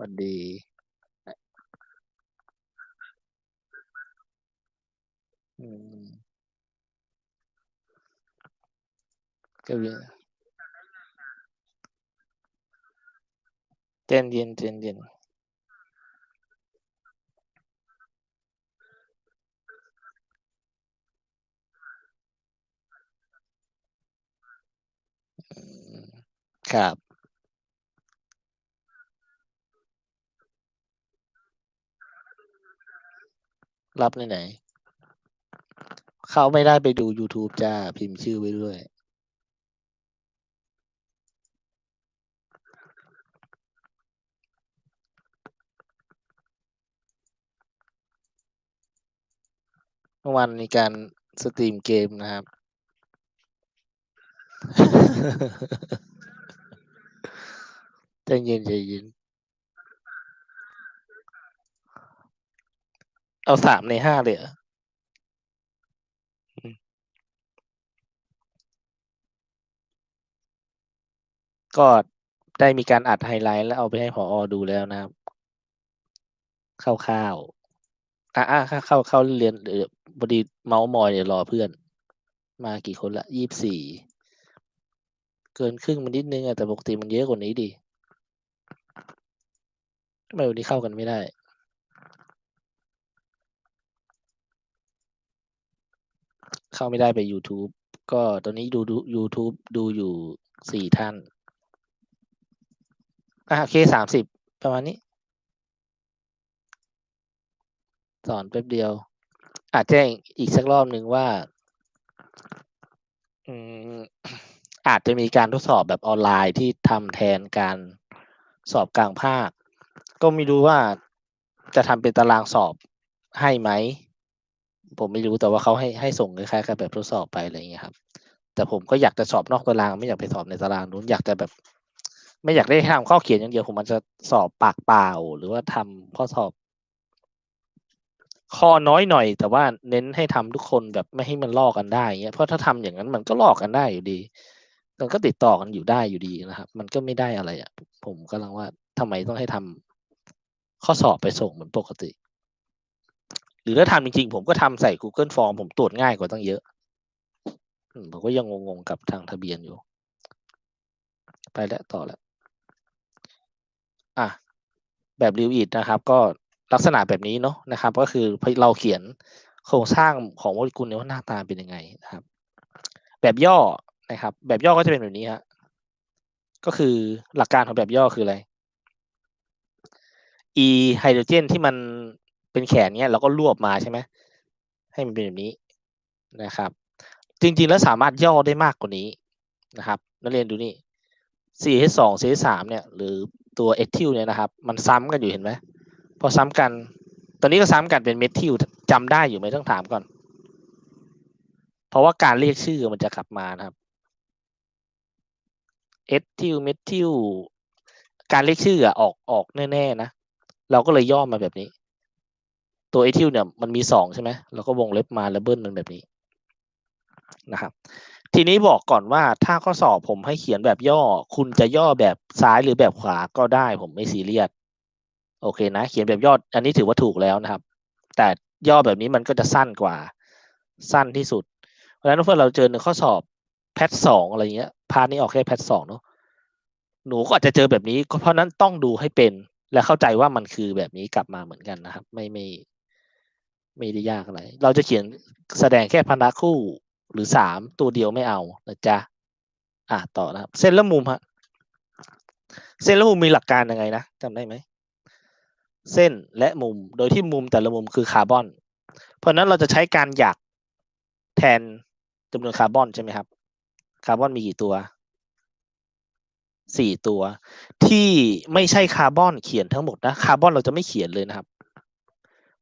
วัสดี อืมก็เลยเจนเย็นเจนเย็นครับ รับในไหน เขาไม่ได้ไปดู YouTube จ้า พิมพ์ชื่อไว้ด้วยเมื่อวานมีการสตรีมเกมนะครับ ใจเย็นใจเย็น เอาสามในห้าเลยออืมก็ได้มีการอัดไฮไลท์แล้วเอาไปให้พออดูแล้วนะครับคร่าวๆอะอะเข้าเข้าเรียนเดี๋ยวพอดีเมาส์มอยเดี๋ยวรอเพื่อน มากี่คนละยี่สิบสี่เกินครึ่งมันนิดนึงอะแต่ปกติมันเยอะกว่านี้ดิทำไมวันนี้เข้ากันไม่ได้ เข้าไม่ได้ไป YouTube ก็ตอนนี้ดูดู YouTube ดูอยู่สี่ท่านอะโอเคสามสิบประมาณนี้ สอนแป๊บเดียว อาจแจ้งอีกสักรอบหนึ่งว่า อืมอาจจะมีการทดสอบแบบออนไลน์ที่ทำแทนการสอบกลางภาค ก็ไม่รู้ว่าจะทำเป็นตารางสอบให้ไหม ผมไม่รู้แต่ว่าเขาให้ให้ส่งคล้ายๆกับแบบทดสอบไปอะไรอย่างเงี้ยครับ แต่ผมก็อยากจะสอบนอกตาราง ไม่อยากไปสอบในตารางนู้นอยากจะแบบ ไม่อยากได้ทำข้อเขียนอย่างเดียวผมมันจะสอบปากเปล่า หรือว่าทำข้อสอบ ข้อน้อยหน่อย แต่ว่าเน้นให้ทำทุกคนแบบไม่ให้มันลอกกันได้เงี้ยเพราะถ้าทำอย่างนั้นมันก็ลอกกันได้อยู่ดีมันก็ติดต่อกันอยู่ได้อยู่ดีนะครับ มันก็ไม่ได้อะไรอะ ผมกำลังว่าทำไมต้องให้ทำข้อสอบไปส่งเหมือนปกติ หรือถ้าทำจริงๆ ผมก็ทำใส่ Google Form ผมตรวจง่ายกว่าตั้งเยอะ ผมก็ยังงงๆกับทางทะเบียนอยู่ ไปแล้วต่อแล้วอะแบบริวอิดนะครับ ก็ลักษณะแบบนี้เนาะนะครับ ก็คือเราเขียนโครงสร้างของโมเลกุลเนี่ยว่าหน้าตาเป็นยังไงนะครับ แบบย่อนะครับ แบบย่อก็จะเป็นแบบนี้ฮะก็คือหลักการของแบบย่อคืออะไร e ไฮโดรเจนที่มัน เป็นแขนเนี้ยเราก็รวบมาใช่ไหมให้มันเป็นแบบนี้นะครับ จริงๆแล้วสามารถย่อได้มากกว่านี้นะครับนักเรียนดูนี่ CH2 CH3 เนี่ยหรือตัวเอทิลเนี่ยนะครับ มันซ้ำกันอยู่เห็นไหมพอซ้ำกัน ตอนนี้ก็ซ้ำกันเป็นเมทิลจำได้อยู่ไหมต้องถามก่อน เพราะว่าการเรียกชื่อมันจะกลับมานะครับเอทิลเมทิลการเรียกชื่ออะออกออกแน่ๆนะ เราก็เลยย่อมาแบบนี้ ตัวเอทิลเนี่ยมันมีสองใช่ไหมเราก็วงเล็บมาแล้วเบิ้ลมันแบบนี้นะครับ ทีนี้บอกก่อนว่าถ้าข้อสอบผมให้เขียนแบบย่อ คุณจะย่อแบบซ้ายหรือแบบขวาก็ได้ ผมไม่ซีเรียสโอเคนะ เขียนแบบย่ออันนี้ถือว่าถูกแล้วนะครับ แต่ย่อแบบนี้มันก็จะสั้นกว่าสั้นที่สุด เพราะฉะนั้นเพื่อเราเจอในข้อสอบแพทสองอะไรเงี้ยพาร์ทนี้ออกแค่แพทสองเนาะหนูก็อาจจะเจอแบบนี้ เพราะนั้นต้องดูให้เป็นและเข้าใจว่ามันคือแบบนี้กลับมาเหมือนกันนะครับ ไม่ไม่ ไม่ได้ยากอะไร เราจะเขียนแสดงแค่พันธะคู่หรือสามตัวเดียวไม่เอานะจ๊ะอะต่อนะครับ เส้นและมุมฮะเส้นและมุมมีหลักการยังไงนะจำได้ไหม เส้นและมุมโดยที่มุมแต่ละมุมคือคาร์บอน เพราะนั้นเราจะใช้การหยักแทนจำนวนคาร์บอนใช่ไหมครับ คาร์บอนมีกี่ตัวสี่ตัว ที่ไม่ใช่คาร์บอนเขียนทั้งหมดนะ คาร์บอนเราจะไม่เขียนเลยนะครับ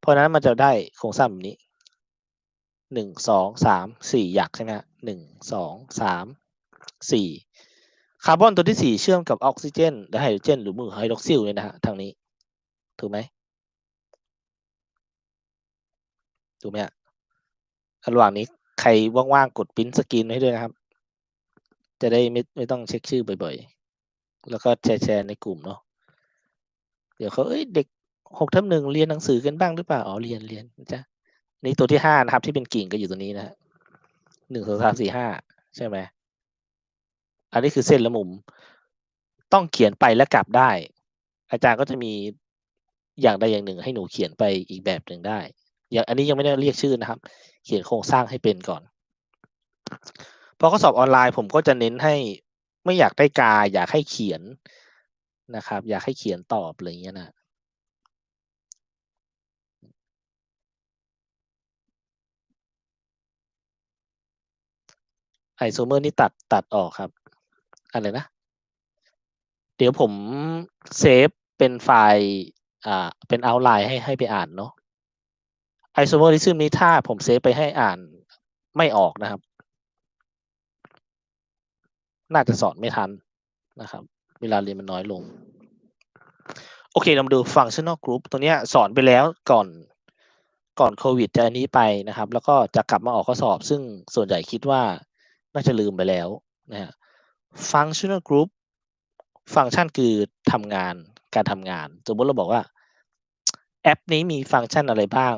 เพราะนั้นมันจะได้โครงสร้างแบบนี้หนึ่งสองสามสี่หยักใช่ไหมฮะหนึ่งสองสามสี่คาร์บอนตัวที่สี่เชื่อมกับออกซิเจนและไฮโดรเจนหรือมือไฮดรอกซิลเนี่ยนะฮะทางนี้ ถูกไหมถูกไหมฮะระหว่างนี้ใครว่างๆกดปิ้นสกรีนให้ด้วยนะครับ จะได้ไม่ไม่ต้องเช็คชื่อบ่อยๆ แล้วก็แชร์แชร์ในกลุ่มเนาะเดี๋ยวเขาเอ้ยเด็ก หกทับหนึ่งเรียนหนังสือกันบ้างหรือเปล่าอ๋อเรียนเรียนจ๊ะนี่ตัวที่ห้านะครับ ที่เป็นกิ่งก็อยู่ตัวนี้นะฮะหนึ่งสองสามสี่ห้าใช่ไหมอันนี้คือเส้นและมุม ต้องเขียนไปและกลับได้ อาจารย์ก็จะมีอย่างใดอย่างหนึ่ง ให้หนูเขียนไปอีกแบบหนึ่งได้ อย่างอันนี้ยังไม่ได้เรียกชื่อนะครับ เขียนโครงสร้างให้เป็นก่อนพอข้อสอบออนไลน์ผมก็จะเน้นให้ไม่อยากได้กา อยากให้เขียนนะครับ อยากให้เขียนตอบอะไรอย่างเงี้ยนะ ไอโซเมอร์นี่ตัดตัดออกครับ อะไรนะ เดี๋ยวผมเซฟเป็นไฟล์อ่าเป็นเอาไลน์ให้ให้ไปอ่านเนาะไอโซเมอร์ลิซึมนี้ถ้าผมเซฟไปให้อ่านไม่ออกนะครับ น่าจะสอนไม่ทันนะครับ เวลาเรียนมันน้อยลง โอเค เรามาดู functional group ตัวเนี้ยสอนไปแล้วก่อนก่อนโควิดจะอันนี้ไปนะครับ แล้วก็จะกลับมาออกข้อสอบ ซึ่งส่วนใหญ่คิดว่า น่าจะลืมไปแล้วนะฮะ functional group ฟังก์ชันคือทำงานการทำงาน สมมติเราบอกว่า แอปนี้มีฟังก์ชันอะไรบ้าง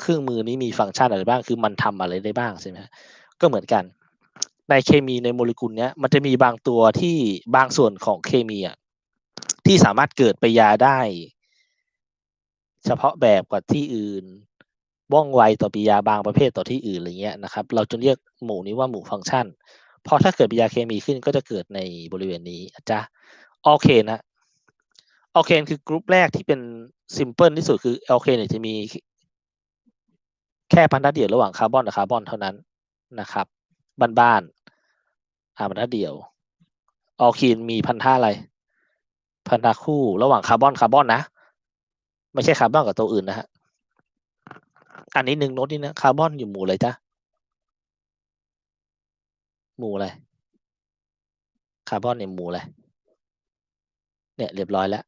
เครื่องมือนี้มีฟังก์ชันอะไรบ้าง คือมันทำอะไรได้บ้างใช่ไหมก็เหมือนกัน ในเคมีในโมเลกุลเนี้ยมันจะมีบางตัวที่บางส่วนของเคมีอะที่สามารถเกิดไปยาได้ เฉพาะแบบกว่าที่อื่น ว่องไวต่อปิยาบางประเภทต่อที่อื่นอะไรเงี้ยนะครับ เราจะเรียกหมู่นี้ว่าหมู่ฟังก์ชัน เพราะถ้าเกิดปิยาเคมีขึ้นก็จะเกิดในบริเวณนี้จ้ะออเคนนะออเคนคือกรุ๊ปแรกที่เป็นซิมเพิลที่สุดคือออเคนเนี่ยจะมีแค่พันธะเดี่ยวระหว่างคาร์บอนกับคาร์บอนเท่านั้นนะครับบ้านๆอ่าพันธะเดี่ยวออคีนมีพันธะอะไร พันธะคู่ระหว่างคาร์บอนคาร์บอนนะ ไม่ใช่คาร์บอนกับตัวอื่นนะฮะ อันนี้หนึ่งโน้ตนี่นะคาร์บอนอยู่หมู่อะไรจ้ะหมู่อะไรคาร์บอนเนี่ยหมู่อะไรเนี่ยเรียบร้อยแล้ว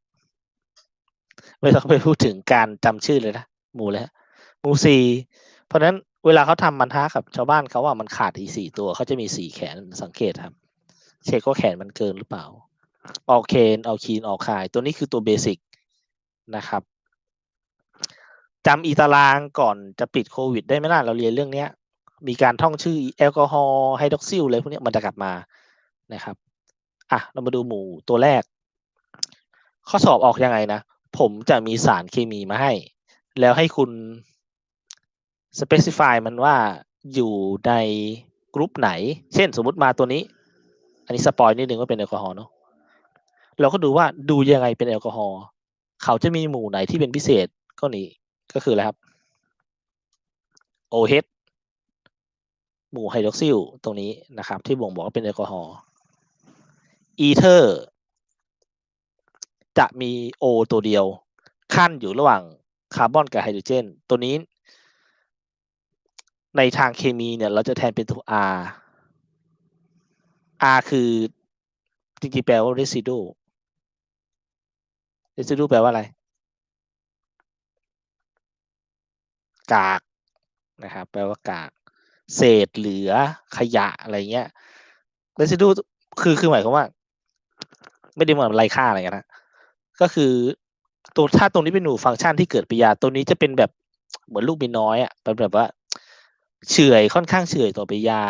ไม่ต้องไปพูดถึงการจำชื่อเลยนะหมู่เลยฮะหมู่สี่เพราะฉะนั้นเวลาเขาทำมันท้ากับ ชาวบ้านเขาว่ามันขาดอีสี่ตัวเขาจะมีสี่แขนสังเกตครับ เช็คว่าแขนมันเกินหรือเปล่าออกเคนออกคีนออกคาย ตัวนี้คือตัวเบสิกนะครับ จำอีตารางก่อนจะปิดโควิด ได้ไหมล่ะเราเรียนเรื่องเนี้ย มีการท่องชื่อแอลกอฮอล์ไฮดรอกซิลอะไรพวกนี้มันจะกลับมานะครับอะเรามาดูหมู่ตัวแรก ข้อสอบออกยังไงนะ ผมจะมีสารเคมีมาให้ แล้วให้คุณ specify มันว่าอยู่ในกรุ๊ปไหน เช่นสมมุติมาตัวนี้ อันนี้สปอยนิดนึงว่าเป็นแอลกอฮอล์เนาะเราก็ดูว่าดูยังไงเป็นแอลกอฮอล์เขาจะมีหมู่ไหนที่เป็นพิเศษก็นี่ ก็คืออะไรครับ OH หมู่ไฮดรอกซิลตรงนี้นะครับ ที่บ่งบอกว่าเป็นแอลกอฮอล์อีเทอร์จะมี O ตัวเดียว ขั้นอยู่ระหว่างคาร์บอนกับไฮโดรเจน ตัวนี้ ในทางเคมีเนี่ย เราจะแทนเป็นตัว R R คือจริงๆแปลว่า residue residue แปลว่าอะไร กากนะครับ แปลว่ากาก เศษเหลือขยะอะไรเงี้ย residue คือคือหมายความว่า ไม่ได้เหมือนไรค่าอะไรกันนะก็คือตัวถ้าตรงนี้เป็นหนูฟังก์ชันที่เกิดปฏิกิริยาตัวนี้จะเป็นแบบเหมือนลูกมีน้อยอะเป็นแบบว่าเฉื่อยค่อนข้างเฉื่อยต่อปฏิกิริยา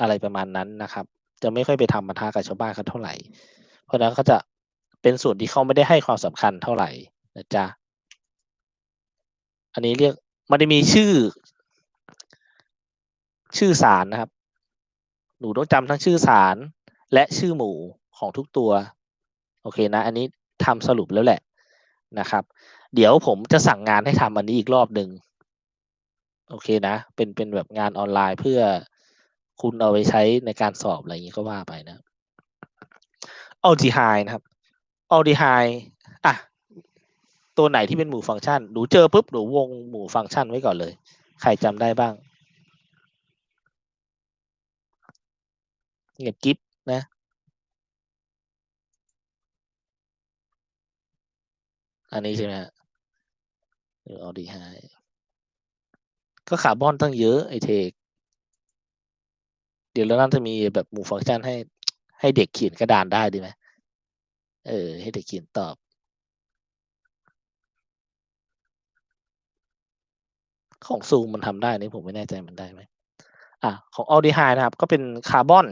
อะไรประมาณนั้นนะครับ จะไม่ค่อยไปทำมาทากับชาวบ้านเขาเท่าไหร่ เพราะนั้นเขาจะเป็นส่วนที่เขาไม่ได้ให้ความสำคัญเท่าไหร่นะจ๊ะอันนี้เรียก มันจะมีชื่อ ชื่อสารนะครับ หนูต้องจำทั้งชื่อสารและชื่อหมู่ของทุกตัว โอเคนะ อันนี้ทำสรุปแล้วแหละนะครับ เดี๋ยวผมจะสั่งงานให้ทำอันนี้อีกรอบหนึ่งโอเคนะ เป็นเป็นแบบงานออนไลน์เพื่อคุณเอาไปใช้ในการสอบอะไรอย่างนี้ก็ว่าไปนะอัลดีไฮนะครับอัลดีไฮอะ ตัวไหนที่เป็นหมู่ฟังก์ชัน หนูเจอปุ๊บหนูวงหมู่ฟังก์ชันไว้ก่อนเลย ใครจำได้บ้าง เงียบกิ๊บนะ อันนี้ใช่ไหมฮะอัลดีไฮก็คาร์บอนตั้งเยอะไอเทคเดี๋ยวเราน่าจะมีแบบหมู่ฟังก์ชันให้ให้เด็กเขียนกระดานได้ดีไหมเออ ให้เด็กเขียนตอบ ของซูมมันทำได้นี่ผมไม่แน่ใจมันได้ไหมอะของอ l ลดีไฮนะครับ ก็เป็นคาร์บอน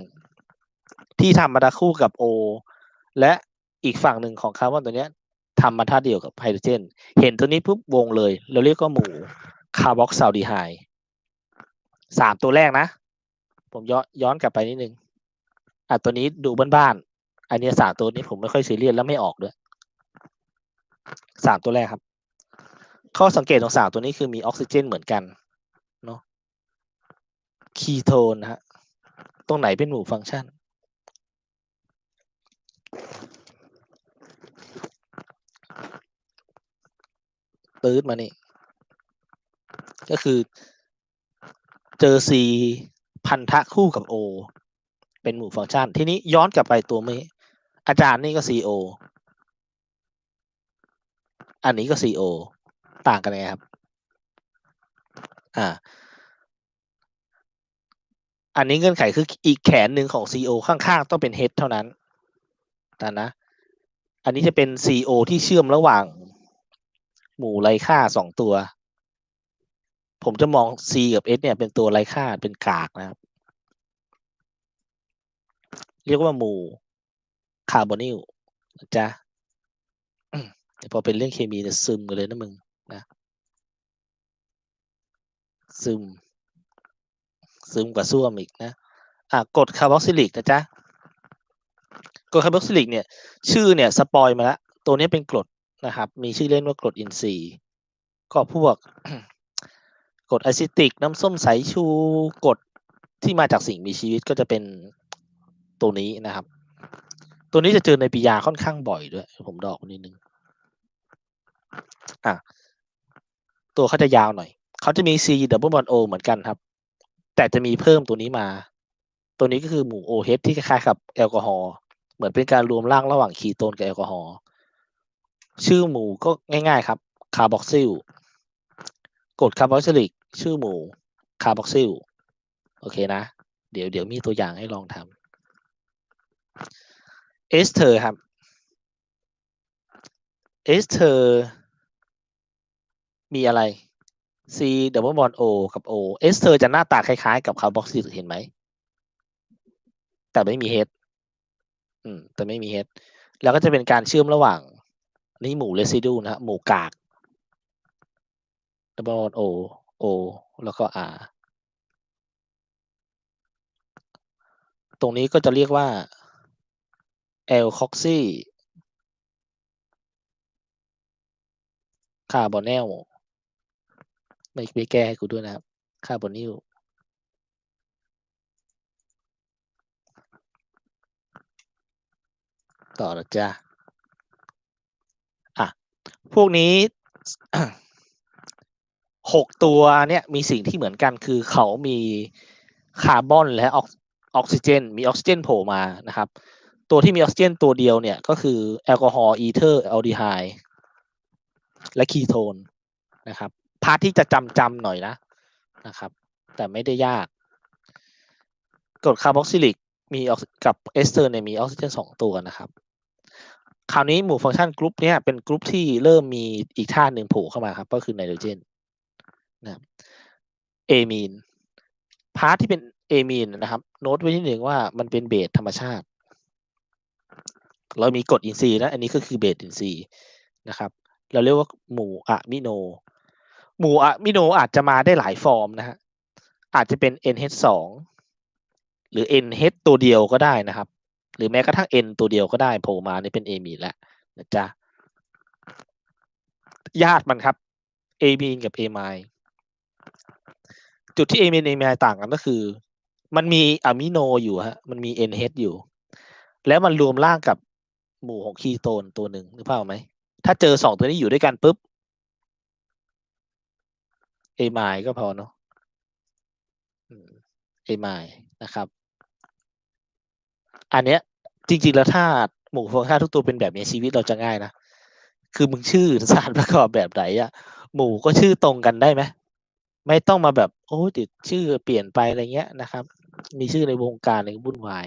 ที่ทำมาคู่กับโอและอีกฝั่งหนึ่งของคาร์บอนตัวเนี้ยทำมาท่าเดียวกับไฮโดรเจน เห็นตัวนี้ปุ๊บวงเลย เราเรียกว่าหมู่คาร์บอกซาลดีไฮสามตัวแรกนะ ผมย้อนย้อนกลับไปนิดนึงอะตัวนี้ดูบ้านๆอันนี้สามตัวนี้ผมไม่ค่อยซีเรียสแล้วไม่ออกด้วยสามตัวแรกครับ ข้อสังเกตของสามตัวนี้คือมีออกซิเจนเหมือนกันเนาะคีโทนนะฮะตรงไหนเป็นหมู่ฟังก์ชันตืดมานี่ ก็คือ เจอ C พันธะคู่กับ O เป็นหมู่ฟังก์ชัน ทีนี้ย้อนกลับไปตัวเมื่ออาจารย์นี่ก็ CO อันนี้ก็ CO ต่างกันไงครับ อ่า อันนี้เงื่อนไขคืออีกแขนหนึ่งของ CO ข้างๆ ต้องเป็น H เท่านั้นแต่นะ อันนี้จะเป็น CO ที่เชื่อมระหว่าง หมู่ไร้ค่าสองตัว ผมจะมอง C กับ S เนี่ยเป็นตัวไร้ค่าเป็นกากนะครับ เรียกว่าหมู่คาร์บอนิลนะจ๊ะแต่พอเป็นเรื่องเคมีเนี่ยซึมกันเลยนะมึงนะ ซึม ซึมกว่าซ่วมอีกนะอะกรดคาร์บอกซิลิกนะจ๊ะกรดคาร์บอกซิลิกเนี่ยชื่อเนี่ยสปอยมาแล้วตัวนี้เป็นกรดนะครับ มีชื่อเล่นว่ากรดอินทรีย์ก็พวกกรดอะซิติก น้ำส้มสายชูกรดที่มาจากสิ่งมีชีวิตก็จะเป็นตัวนี้นะครับ ตัวนี้จะเจอในปียาค่อนข้างบ่อยด้วย ผมดอกนิดนึงอะตัวเขาจะยาวหน่อย เขาจะมี C double bond O เหมือนกันครับ แต่จะมีเพิ่มตัวนี้มา ตัวนี้ก็คือหมู่ OH ที่คล้ายๆกับแอลกอฮอล์เหมือนเป็นการรวมร่างระหว่างคีโตนกับแอลกอฮอล์ชื่อหมู่ก็ง่ายๆครับคาร์บอกซิลกรดคาร์บอกซิลิก ชื่อหมู่คาร์บอกซิลโอเคนะ เดี๋ยวเดี๋ยวมีตัวอย่างให้ลองทำเอสเทอร์ครับเอสเทอร์มีอะไร C double bond O กับ O เอสเทอร์จะหน้าตาคล้ายๆ กับคาร์บอกซิลเห็นไหม แต่ไม่มี H อืม แต่ไม่มี H แล้วก็จะเป็นการเชื่อมระหว่าง นี่หมู่เรซิดูนะฮะหมู่กาก double bond O O แล้วก็ R ตรงนี้ก็จะเรียกว่า l c o x y คาร์บอนเนล ไม่ไปแก้ให้กูด้วยนะครับคาร์บอนิลต่อนะจ๊ะอะ พวกนี้หกตัวเนี่ยมีสิ่งที่เหมือนกันคือเขามีคาร์บอนและออกออกซิเจน มีออกซิเจนโผล่มานะครับ ตัวที่มีออกซิเจนตัวเดียวเนี่ยก็คือแอลกอฮอล์อีเทอร์แอลดีไฮและคีโทนนะครับ พาร์ทที่จะจำจำหน่อยนะนะครับ แต่ไม่ได้ยากกรดคาร์บอกซิลิกมีออกกับเอสเตอร์เนี่ยมีออกซิเจนสองตัวนะครับ คราวนี้หมู่ฟังก์ชันกรุ๊ปเนี่ยเป็นกรุ๊ปที่เริ่มมีอีกท่าหนึ่งโผล่เข้ามาครับ ก็คือไนโตรเจนนะเอมีนพาร์ทที่เป็นเอมีนนะครับโน้ตไว้ที่หนึ่งว่ามันเป็นเบสธรรมชาติ เรามีกรดอินทรีย์นะ อันนี้ก็คือเบสอินทรีย์นะครับ เราเรียกว่าหมู่อะมิโน หมู่อะมิโนอาจจะมาได้หลายฟอร์มนะฮะอาจจะเป็น NH2 หรือ NH ตัวเดียวก็ได้นะครับ หรือแม้กระทั่ง N ตัวเดียวก็ได้โผล่มานี่เป็นเอมีแล้วนะจ๊ะญาติมันครับเอมีกับเอไมจุดที่เอมีนเอไมต่างกันก็คือ มันมีอะมิโนอยู่ฮะมันมี NH อยู่ แล้วมันรวมร่างกับหมู่ของคีโตนตัวหนึ่งนึกภาพไหมถ้าเจอสองตัวนี้อยู่ด้วยกันปุ๊บ เอไมก็พอเนาะเอไมนะครับ อันเนี้ยจริง ๆ แล้วถ้าหมู่ฟังก์ชันทุกตัวเป็นแบบนี้ชีวิตเราจะง่ายนะ คือมึงชื่อสารประกอบแบบไหนอะหมู่ก็ชื่อตรงกันได้ไหมไม่ต้องมาแบบโอ้ติดชื่อเปลี่ยนไปอะไรเงี้ยนะครับ มีชื่อในวงการอะไรวุ่นวาย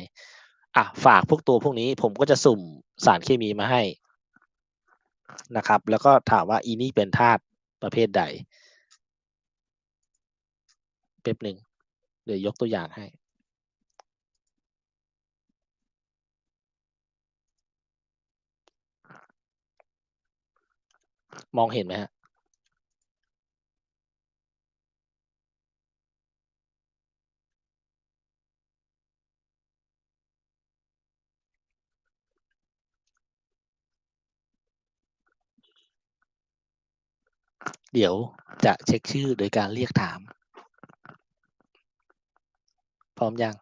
อะฝากพวกตัวพวกนี้ผมก็จะสุ่มสารเคมีมาให้นะครับ แล้วก็ถามว่าอีนี่เป็นธาตุประเภทใด แป๊บหนึ่งเดี๋ยวยกตัวอย่างให้มองเห็นไหมฮะ เดี๋ยวจะเช็คชื่อโดยการเรียกถาม ร้อมยัง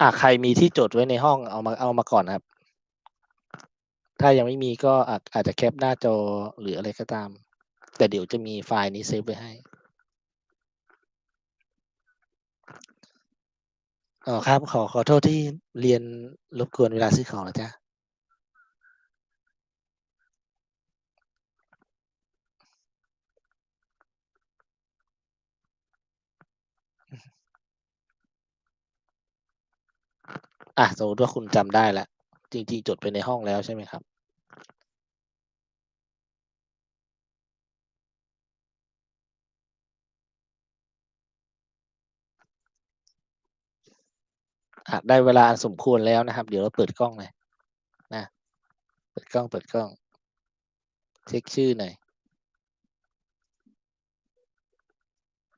อะใครมีที่จดไว้ในห้องเอามาเอามาก่อนครับ ถ้ายังไม่มีก็อาจอาจจะแคปหน้าจอหรืออะไรก็ตาม แต่เดี๋ยวจะมีไฟล์นี้เซฟไว้ให้ อ๋อครับ ขอขอโทษที่เรียนรบกวนเวลาซื้อของนะจ๊ะอะสมมติว่าคุณจำได้แล้วจริง ๆ จดไปในห้องแล้วใช่ไหมครับ อะได้เวลาอันสมควรแล้วนะครับ เดี๋ยวเราเปิดกล้องเลยนะเปิดกล้องเปิดกล้อง เช็คชื่อหน่อย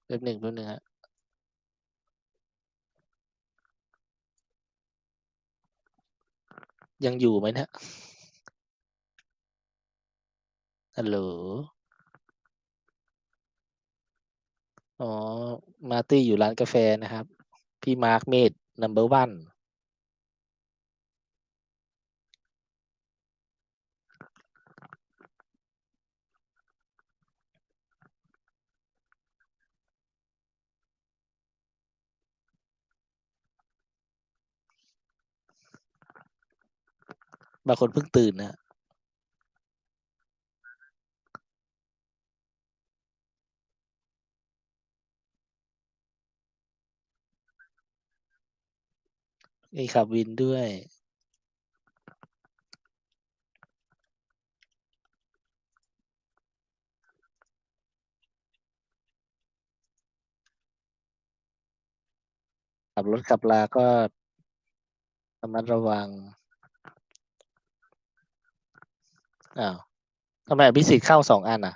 แป๊บหนึ่งแป๊บหนึ่งฮะยังอยู่ไหมนะฮัลโหล อ๋อ มาร์ตี้อยู่ร้านกาแฟนะครับ พี่มาร์คเมด นัมเบอร์วันบางคนเพิ่งตื่นนะ นี่ขับวินด้วย ขับรถขับลาก็ระมัดระวัง อ้าว ทำไมอภิสิทธิ์เข้าสองอันอะ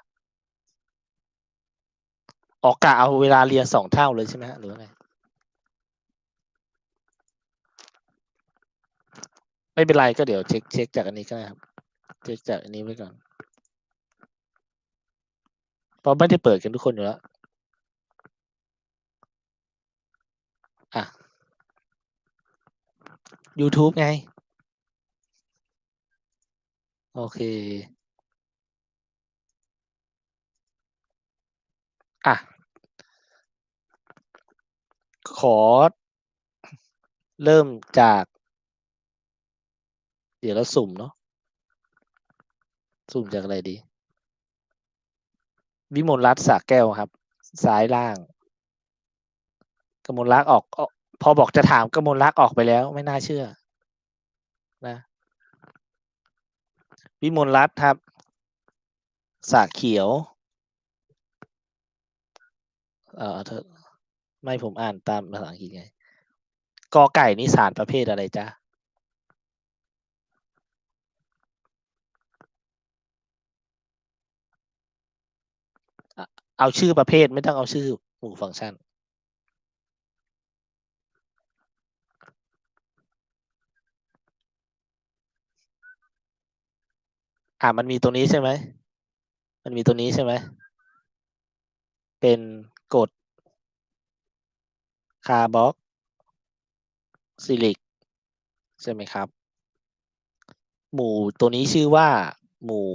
ออกกะเอาเวลาเรียนสองเท่าเลยใช่ไหมฮะ หรือไง ไม่เป็นไรก็เดี๋ยวเช็คเช็คจากอันนี้ก็ได้ครับ เช็คจากอันนี้ไว้ก่อนเพราะไม่ได้เปิดกันทุกคนอยู่แล้วอะ YouTube ไง โอเค อะ ขอเริ่มจาก เดี๋ยวเราสุ่มเนาะสุ่มจากอะไรดี วิมลรัตน์สาแก้วครับ ซ้ายล่างกมลรักออกออพอบอกจะถามกมลรักออกไปแล้ว ไม่น่าเชื่อ นะ วิมลรัตน์ครับ สาเขียว เออเธอไม่ผมอ่านตามภาษาอังกฤษไงกอไก่นี่สารประเภทอะไรจ๊ะ เอาชื่อประเภทไม่ต้องเอาชื่อหมู่ฟังก์ชันอ่ามันมีตรงนี้ใช่ไหม มันมีตรงนี้ใช่ไหม เป็นกฎคาร์บอกซิลิกใช่ไหมครับ หมู่ตัวนี้ชื่อว่าหมู่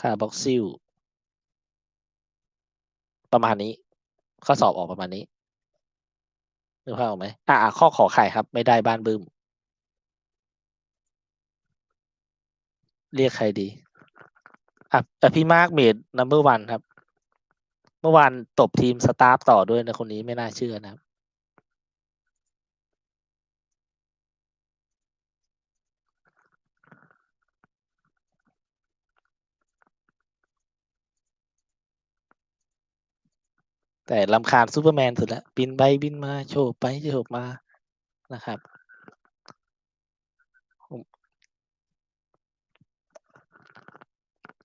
คาร์บอกซิล ประมาณนี้ ข้อสอบออกประมาณนี้นึกภาพออกไหมอ่าข้อขอไข่ครับ ไม่ได้บ้านบึ้ม เรียกใครดีอะอ่พี่มาร์กเมดนัมเบอร์วันครับ เมื่อวานตบทีมสตาฟต่อด้วยนะคนนี้ไม่น่าเชื่อนะครับ แต่ลำคาญซูเปอร์แมนสุดล้วบินไปบินมาโฉบไปโฉบมานะครับ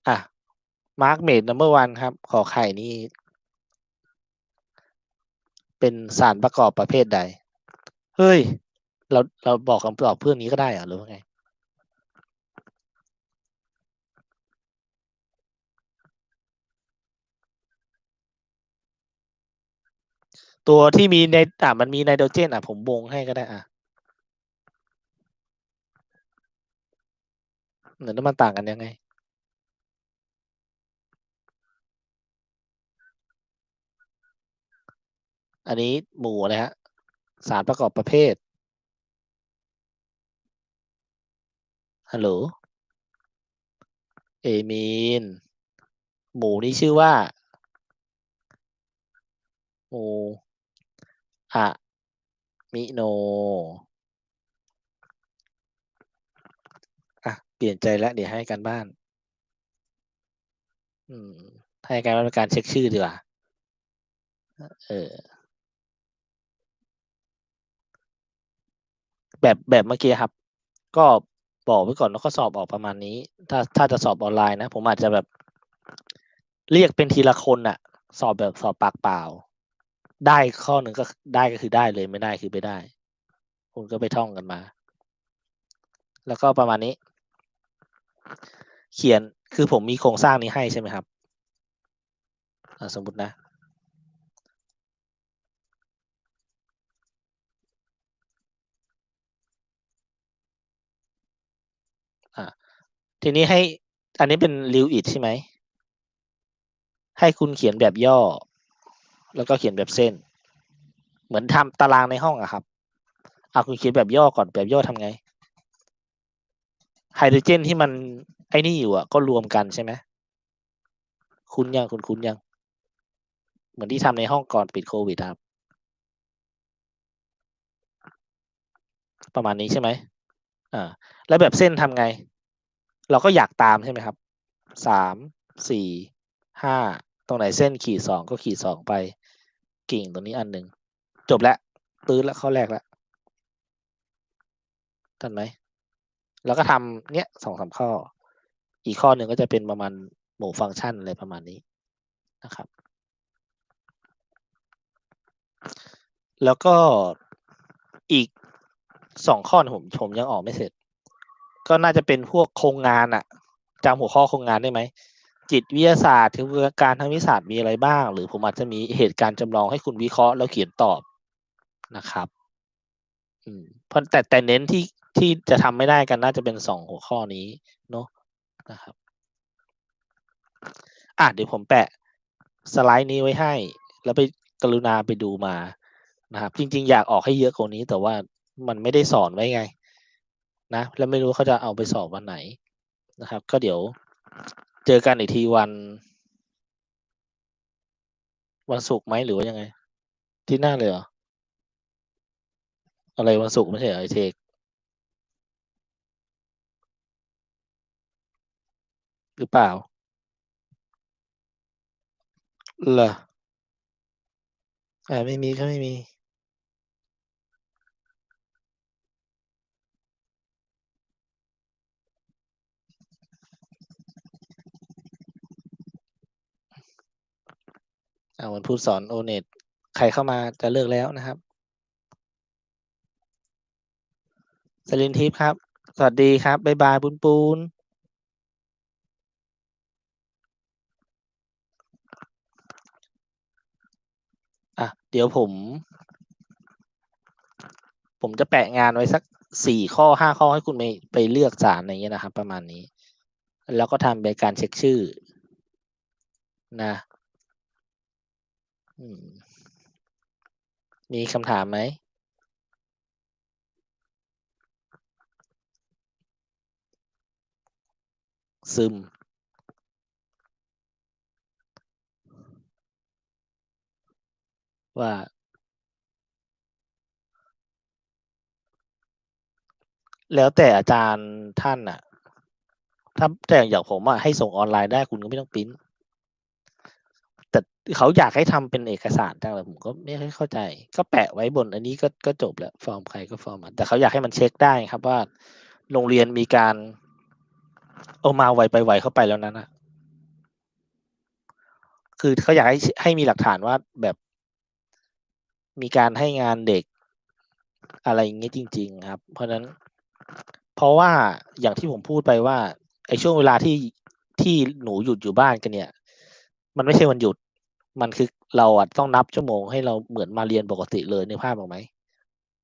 อะมาร์กเมดนัมเบอร์วันครับ ขอไข่นี่เป็นสารประกอบประเภทใด เฮ้ย เราเราบอกคำตอบเพื่อนนี้ก็ได้เหรอหรือว่าไง ตัวที่มีในอะมันมีไนโตรเจนอะ ผมวงให้ก็ได้อะเหมือนมันต่างกันยังไง อันนี้หมู่นะฮะ สารประกอบประเภท ฮัลโหล เอมีน หมูนี่ชื่อว่า หมู อะมิโน อะ เปลี่ยนใจแล้วเดี๋ยวให้กันบ้าน อืม ให้การบ้านการเช็คชื่อดีกว่า เออ แบบแบบเมื่อกี้ครับ ก็บอกไว้ก่อนแล้วก็สอบออกประมาณนี้ ถ้าถ้าจะสอบออนไลน์นะ ผมอาจจะแบบ เรียกเป็นทีละคนอะสอบแบบสอบปากเปล่า ได้ข้อหนึ่งก็ได้ก็คือได้เลยไม่ได้คือไม่ได้ คุณก็ไปท่องกันมา แล้วก็ประมาณนี้ เขียนคือผมมีโครงสร้างนี้ให้ใช่ไหมครับสมมตินะอะทีนี้ให้อันนี้เป็นริวอิดใช่ไหม ให้คุณเขียนแบบย่อ แล้วก็เขียนแบบเส้น เหมือนทำตารางในห้องอะครับเอะคุณเขียนแบบย่อก่อนแบบย่อทำไงไฮโดรเจนที่มันไอ้นี่อยู่อะก็รวมกันใช่ไหมคุณยังคุณคุณยัง เหมือนที่ทำในห้องก่อนปิดโควิดครับ ประมาณนี้ใช่ไหมอ่า แล้วแบบเส้นทำไง เราก็อยากตามใช่ไหมครับสามสี่ห้าตรงไหนเส้นขีดสองก็ขีดสองไป กิ่งตรงนี้อันหนึ่งจบแล้วตื้นแล้วข้อแรกแล้วทันไหมแล้วก็ทำเนี้ยสองสามข้อ อีกข้อหนึ่งก็จะเป็นประมาณหมู่ฟังก์ชันอะไรประมาณนี้นะครับ แล้วก็อีกสองข้อผมผมยังออกไม่เสร็จ ก็น่าจะเป็นพวกโครงงานอะจำหัวข้อโครงงานได้ไหม จิตวิทยาศาสตร์ถึงการทางวิทยาศาสตร์มีอะไรบ้าง หรือผมอาจจะมีเหตุการณ์จำลองให้คุณวิเคราะห์แล้วเขียนตอบนะครับ อืมเพราะแต่แต่เน้นที่ที่จะทำไม่ได้กันน่าจะเป็นสองหัวข้อนี้เนาะนะครับอะเดี๋ยวผมแปะสไลด์นี้ไว้ให้ แล้วไปกรุณาไปดูมานะครับ จริง ๆ อยากออกให้เยอะกว่านี้ แต่ว่ามันไม่ได้สอนไว้ไง นะ แล้วไม่รู้เขาจะเอาไปสอบวันไหนนะครับ ก็เดี๋ยว เจอกันอีกทีวัน วันศุกร์ไหมหรือว่ายังไง ที่หน้าเลยเหรอ อะไรวันศุกร์ไม่ใช่เหรอไอเทคหรือเปล่าเหรออ่าไม่มีก็ไม่มี อ่าวันพูดสอนโอเน็ตใครเข้ามาจะเลิกแล้วนะครับสลินทิพย์ครับ สวัสดีครับ บ๊ายบายปุนปูนอะ เดี๋ยวผม ผมจะแปะงานไว้สักสี่ข้อห้าข้อให้คุณไปไปเลือกสารอะไรเงี้ยนะครับ ประมาณนี้ แล้วก็ทำใบการเช็คชื่อนะ มีคำถามไหมซึม ว่า แล้วแต่อาจารย์ท่านน่ะถ้าแต่อย่างผมอะให้ส่งออนไลน์ได้คุณก็ไม่ต้องปริ้นแต่ เขาอยากให้ทำเป็นเอกสารจังเลยผมก็ไม่ค่อยเข้าใจ ก็แปะไว้บนอันนี้ก็ก็จบแล้วฟอร์มใครก็ฟอร์มมันแต่เขาอยากให้มันเช็คได้ครับว่าโรงเรียนมีการเอามาไวไปไวเข้าไปแล้วนั้นนะคือเขาอยากให้ให้มีหลักฐานว่าแบบมีการให้งานเด็กอะไรอย่างเงี้ยจริง ๆ ครับ เพราะฉะนั้น เพราะว่าอย่างที่ผมพูดไปว่าไอ้ช่วงเวลาที่ที่หนูหยุดอยู่บ้านกันเนี่ย มันไม่ใช่วันหยุด มันคือเราอะต้องนับชั่วโมงให้เราเหมือนมาเรียนปกติเลยในภาพออกไหม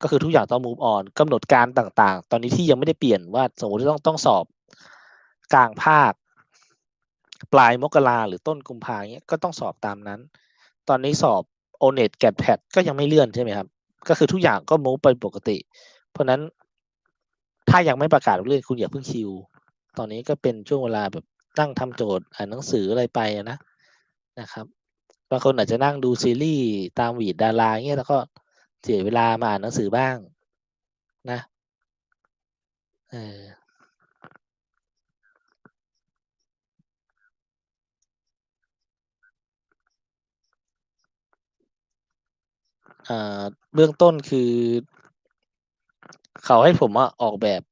ก็คือทุกอย่างต้อง move on กำหนดการต่างๆ ตอนนี้ที่ยังไม่ได้เปลี่ยนว่าสมมติต้องต้องสอบกลางภาค ปลายมกราหรือต้นกุมภาเนี้ยก็ต้องสอบตามนั้น ตอนนี้สอบโอเน็ตแกดแพดก็ยังไม่เลื่อนใช่ไหมครับ ก็คือทุกอย่างก็ move ไปปกติ เพราะนั้นถ้ายังไม่ประกาศเรื่องคุณอย่าเพิ่งคิว ตอนนี้ก็เป็นช่วงเวลาแบบตั้งทำโจทย์อ่านหนังสืออะไรไปนะนะครับ บางคนอาจจะนั่งดูซีรีส์ตามวีดดาราเงี้ยแล้วก็เสียเวลามาอ่านหนังสือบ้าง นะเออเบื้องต้นคือ เขาให้ผมออกแบบ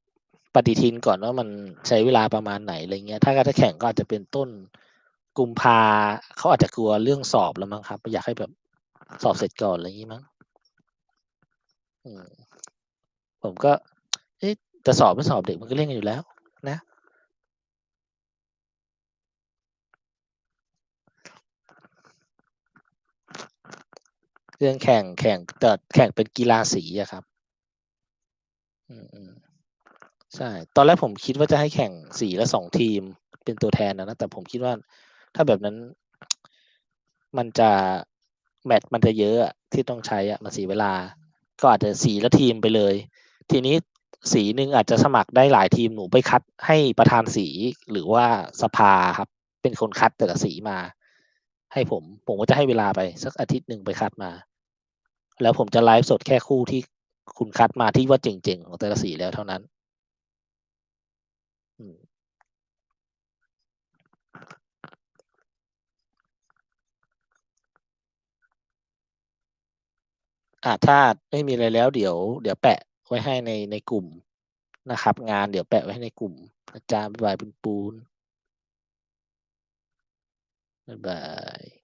ปฏิทินก่อนว่ามันใช้เวลาประมาณไหนอะไรเงี้ย ถ้าการแข่งก็อาจจะเป็นต้น กุมภาเขาอาจจะกลัวเรื่องสอบแล้วมั้งครับอยากให้แบบสอบเสร็จก่อนอะไรอย่างนี้มั้งผมก็ เอ๊ะจะสอบไม่สอบเด็กมันก็เล่นกันอยู่แล้ว นะ เรื่องแข่งแข่งแต่แข่งเป็นกีฬาสีอะครับ อืมใช่ ตอนแรกผมคิดว่าจะให้แข่งสี่และสองทีมเป็นตัวแทนนะแต่ผมคิดว่า ถ้าแบบนั้น มันจะแมตช์มันจะเยอะที่ต้องใช้อะมันเสียเวลา ก็อาจจะสีละทีมไปเลย ทีนี้สีหนึ่งอาจจะสมัครได้หลายทีมหนูไปคัดให้ประธานสีหรือว่าสภาครับ เป็นคนคัดแต่ละสีมา ให้ผม ผมก็จะให้เวลาไป สักอาทิตย์หนึ่งไปคัดมา แล้วผมจะไลฟ์สดแค่คู่ที่คุณคัดมาที่ว่าเจ๋งๆของแต่ละสีแล้วเท่านั้น อ่าถ้าไม่มีอะไรแล้วเดี๋ยว เดี๋ยวแปะไว้ให้ในในกลุ่มนะครับ งานเดี๋ยวแปะไว้ในกลุ่มอาจารย์บายเป็นปูนบ๊ายบาย